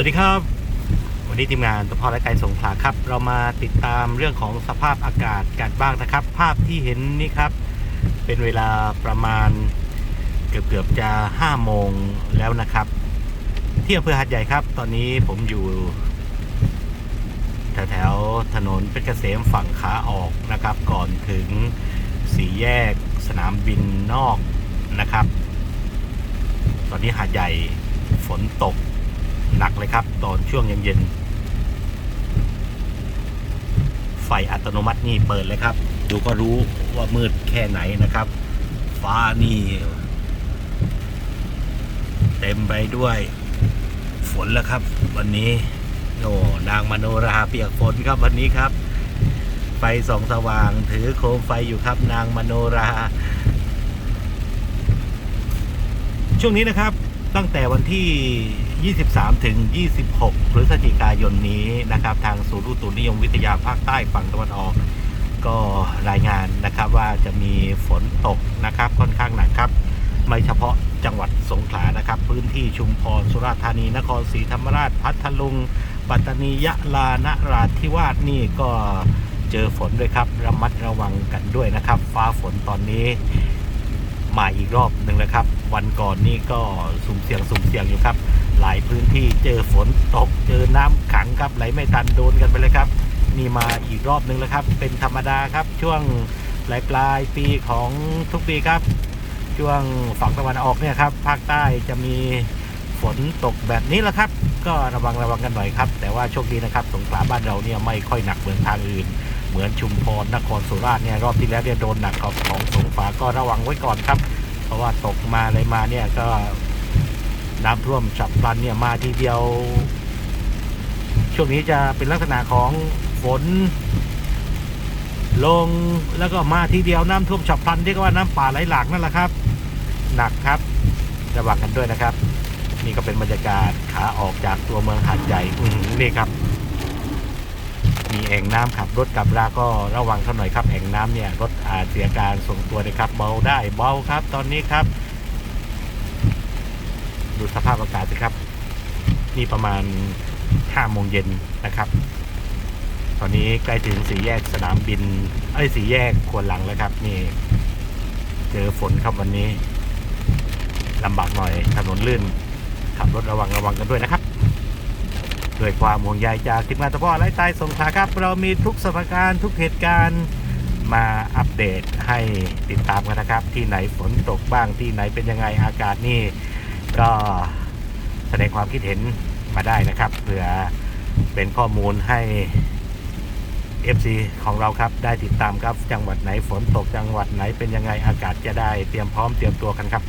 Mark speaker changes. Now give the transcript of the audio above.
Speaker 1: สวัสดีครับ วันนี้ทีมงานตัวพ่อและไก่สงขลาครับ เรามาติดตามเรื่องของสภาพอากาศกันบ้างนะครับ ภาพที่เห็นนี่ครับ เป็นเวลาประมาณเกือบเกือบจะ5โมงแล้วนะครับ ที่อำเภอหัดใหญ่ครับ ตอนนี้ผมอยู่แถวแถวๆถนนเพชรเกษมฝั่งขาออกนะครับ ก่อนถึงสี่แยกสนามบินนอกนะครับ ตอนนี้หาดใหญ่ฝนตก หนักเลยครับ ตอนช่วงเย็นๆไฟอัตโนมัตินี่เปิดเลยครับ ดูก็รู้ว่ามืดแค่ไหนนะครับ ฟ้านี่เต็มไปด้วย ฝนแล้วครับ วันนี้โอ้นางมโนราเปียกฝนครับวันนี้ครับ ไฟส่องสว่างถือโคมไฟอยู่ครับ นางมโนรา ช่วงนี้นะครับตั้งแต่วันที่ 23 ถึง 26 พฤศจิกายนนี้นะครับ ทางศูนย์อุตุนิยมวิทยาภาคใต้ฝั่งตะวันออก ก็รายงานนะครับว่าจะมีฝนตกนะครับค่อนข้างหนักครับ ไม่เฉพาะจังหวัดสงขลานะครับ พื้นที่ชุมพรสุราษฎร์ธานีนครศรีธรรมราชพัทลุง ปัตตานียะลานราธิวาสนี่ก็เจอฝนด้วยครับ ระมัดระวังกันด้วยนะครับ ฟ้าฝนตอนนี้ มาอีกรอบหนึ่งแล้วครับ วันก่อนนี่ก็สุ่มเสี่ยงสุ่มเสี่ยงอยู่ครับ หลายพื้นที่เจอฝนตกเจอน้ำขังครับไหลไม่ตันโดนกันไปเลยครับ นี่มาอีกรอบหนึ่งแล้วครับ เป็นธรรมดาครับช่วงปลายปลายปีของทุกปีครับ ช่วงฝั่งตะวันออกเนี่ยครับภาคใต้จะมี ฝนตกแบบนี้แหละครับ ก็ระวังระวังกันหน่อยครับ แต่ว่าโชคดีนะครับ สงขลาบ้านเราเนี่ยไม่ค่อยหนักเหมือนทางอื่น เหมือนชุมพรนครสุราษฎร์เนี่ยรอบที่แล้วเนี่ยโดนหนักของของสงขลาก็ระวังไว้ก่อนครับ เพราะว่าตกมาอะไรมาเนี่ยก็น้ำท่วมฉับพลันเนี่ยมาทีเดียว ช่วงนี้จะเป็นลักษณะของฝน ลงแล้วก็มาทีเดียวน้ำท่วมฉับพลันเรียกว่าน้ำป่าไหลหลากนั่นแหละครับ หนักครับระวังกันด้วยนะครับ นี่ก็เป็นบรรยากาศขาออกจากตัวเมืองหาดใหญ่อือนี่ครับ มีแอ่งน้ำขับรถกลับลาก็ระวังเขาหน่อยครับ แอ่งน้ำเนี่ยรถอาจเสียการทรงตัวเลยครับ เบาได้เบาครับ ตอนนี้ครับ ดูสภาพอากาศสิครับ นี่ประมาณห้าโมงเย็นนะครับตอนนี้ใกล้ถึงสี่แยกสนามบินไอ้สี่แยกควนหลังแล้วครับ นี่ เจอฝนครับวันนี้ลำบากหน่อยถนนลื่น ขับรถระวังระวังกันด้วยนะครับด้วยความห่วงใยจากทีมงานตะพ่อไล่ใต้สงขาครับ เรามีทุกสถานการณ์ทุกเหตุการณ์มาอัปเดตให้ติดตามกันนะครับ ที่ไหนฝนตกบ้างที่ไหนเป็นยังไงอากาศนี่ก็แสดงความคิดเห็นมาได้นะครับเผื่อเป็นข้อมูลให้ FC ของเราครับได้ติดตามครับจังหวัดไหนฝนตกจังหวัดไหนเป็นยังไงอากาศจะได้เตรียมพร้อมเตรียมตัวกันครับ